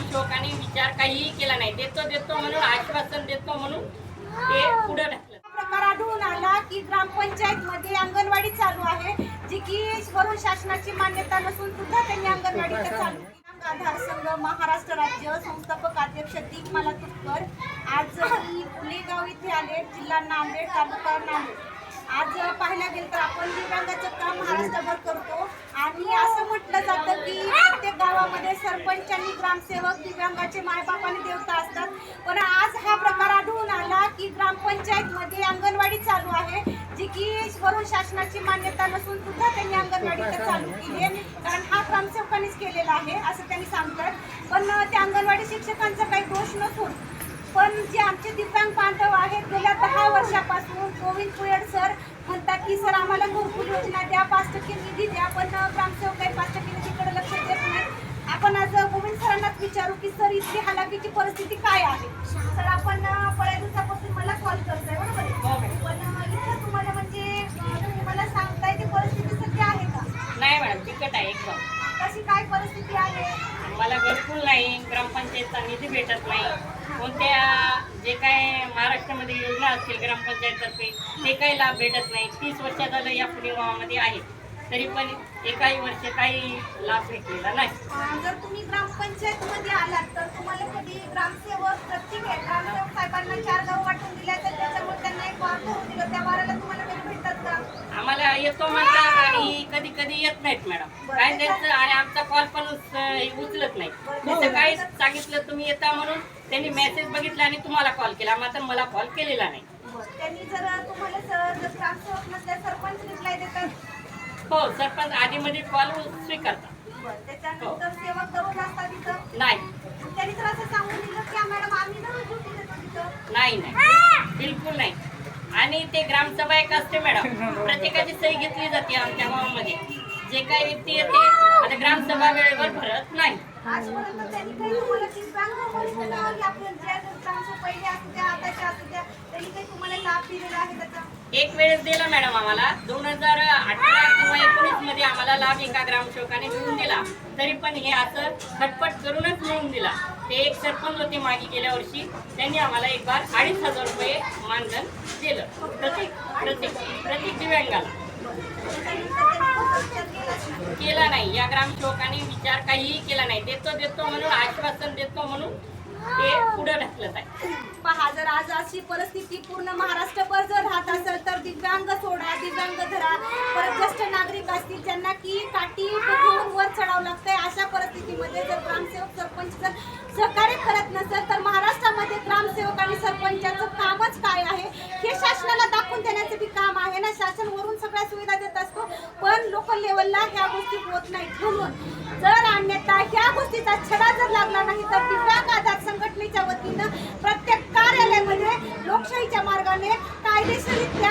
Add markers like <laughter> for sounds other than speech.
ग्रामसेवकांनी विचार काहीही केला नाही. देतो देतो म्हणून आश्वासन देतो म्हणून ते पुढे प्रकार आढळून आला की ग्रामपंचायत मध्ये अंगणवाडी चालू आहे. जी की वरून शासनाची मान्यता नसून सुद्धा त्यांनी अंगणवाडी चालू. आधार संघ महाराष्ट्र राज्य संस्थापक अध्यक्ष दीपमाला तुपकर. आज मी पुलेगाव इथे आले जिल्हा नांदेड तालुका नांदेड. आज पाहायला गेलं तर आपण दिव्यांगाचं काम महाराष्ट्रभर करतो. आणि असं म्हटलं जातं की प्रत्येक गावामध्ये सरपंच आणि ग्रामसेवक दिव्यांगाचे मायबाप आणि देवता असतात. पण आज हा प्रकार आढळून आला की ग्रामपंचायतमध्ये अंगणवाडी चालू आहे. जी की वरून शासनाची मान्यता नसून सुद्धा त्यांनी अंगणवाडी चालू केली आहे. कारण हा ग्रामसेवकांनीच केलेला आहे असं त्यांनी सांगतात. पण त्या अंगणवाडी शिक्षकांचा काही दोष नसून पण जे आमचे दिव्यांग बांधव आहेत गेल्या दहा वर्षापासून गोविंद पुयड सर म्हणतात की सर आम्हाला घरकुल योजना द्या पाच टक्के निधी द्या पण ग्रामसेवक काही पाच टक्के निधीकडे लक्ष देत नाही आपण आज गोविंद सरांनाच विचारू की सर इथली हालाकीची परिस्थिती काय आहे? सर आपण बऱ्याच दिवसापासून मला कॉल करताय बरोबर? हो. पण इथं तुम्हाला म्हणजे तुम्ही मला सांगताय ती परिस्थिती सध्या आहे का? नाही मॅडम तिकट आहे एकदम. कशी काय परिस्थिती आहे? मला घरकुल नाही ग्रामपंचायतचा निधी भेटत नाही. कोणत्या जे काय महाराष्ट्रामध्ये योजना असतील ग्रामपंचायततर्फे ते काही लाभ भेटत नाही. तीस वर्ष झालं या पुणे गावामध्ये आहे तरी पण एकाही वर्ष काही लाभ भेटलेला नाही. जर तुम्ही ग्रामपंचायत मध्ये आलात तर तुम्हाला कधी ग्रामसेवक प्रत्येक ग्रामसेवक साहेबांना चार गाव वाटून दिल्या तर त्याच्यामुळे त्यांना एक वार दिलं त्या वाराला तुम्हाला कधी भेटतात का? आम्हाला येतो म्हणतात आणि कधी कधी येत नाहीत मॅडम. काय त्यांचं आणि आमचा कॉल पण उच- उचलत नाही. जसं काही सांगितलं तुम्ही येता म्हणून. त्यांनी मेसेज बघितला आणि तुम्हाला कॉल केला. मात्र मला कॉल केलेला नाही. त्यांनी जर तुम्हाला जर ग्रामसेवक सरपंच रिप्लाय देतात हो सरपंच आधीमध्ये कॉल स्वीकारतात. बरं, त्याच्यानंतर तिथं? नाही. त्यांनी जर असं सांगून दिलं की "हा, मॅडम आम्ही दररोज ड्युटी देतो तिथं. नाही नाही. बिलकुल नाही. आणि ते ग्रामसभा एक असते मॅडम. <laughs> प्रत्येकाची सही घेतली जाते आमच्या गावामध्ये जे काही व्यक्ती येते आता ग्रामसभा वेळेवर भरत नाही. आजपर्यंत त्यांनी काही तुम्हाला दिव्यांग वरिष्ठ नाव की आपल्या ज्या ग्रामसेवक पहिले असू द्या आताच्या असू द्या त्यांनी काही तुम्हाला लाभ दिलेला आहे एक वेळेस दिला मॅडम आम्हाला. दोन हजार अठरा किंवा एकोणीसमध्ये आम्हाला लाभ एका ग्रामसेवकाने मिळून दिला. तरी पण हे असं खटपट करूनच मिळून दिला. ते एक सरपंच होते मागे गेल्या वर्षी. त्यांनी आम्हाला एक बार अडीच हजार रुपये मानधन दिलं. प्रत्येक प्रत्येक प्रत्येक दिव्यांगाला. केला नाही. या ग्रामसेवकाने विचार काहीही केला नाही. देतो देतो म्हणून आश्वासन देतो म्हणून ते पुढे ढकलत आहे. पहा जर आज अशी परिस्थिती पूर्ण महाराष्ट्रभर जर राहत असेल तर दिव्यांग सोडा दिव्यांग धरा. परत ज्येष्ठ नागरिक असतील ज्यांना की काठी वर चढावं लागतंय अशा परिस्थितीमध्ये जर ग्रामसेवक सरपंच जर सहकार्य करत नसेल तर महाराष्ट्रामध्ये ग्रामसेवक आणि सरपंचाचं कामच काय आहे? हे शासनाला दाखवून देण्याचं बी काम आहे ना? शासन वरून सगळ्या सुविधा देत असतो पण लोकल लेवलला ह्या गोष्टी होत नाहीत. म्हणून जर अन्यथा ह्या गोष्टी വൈദേശിക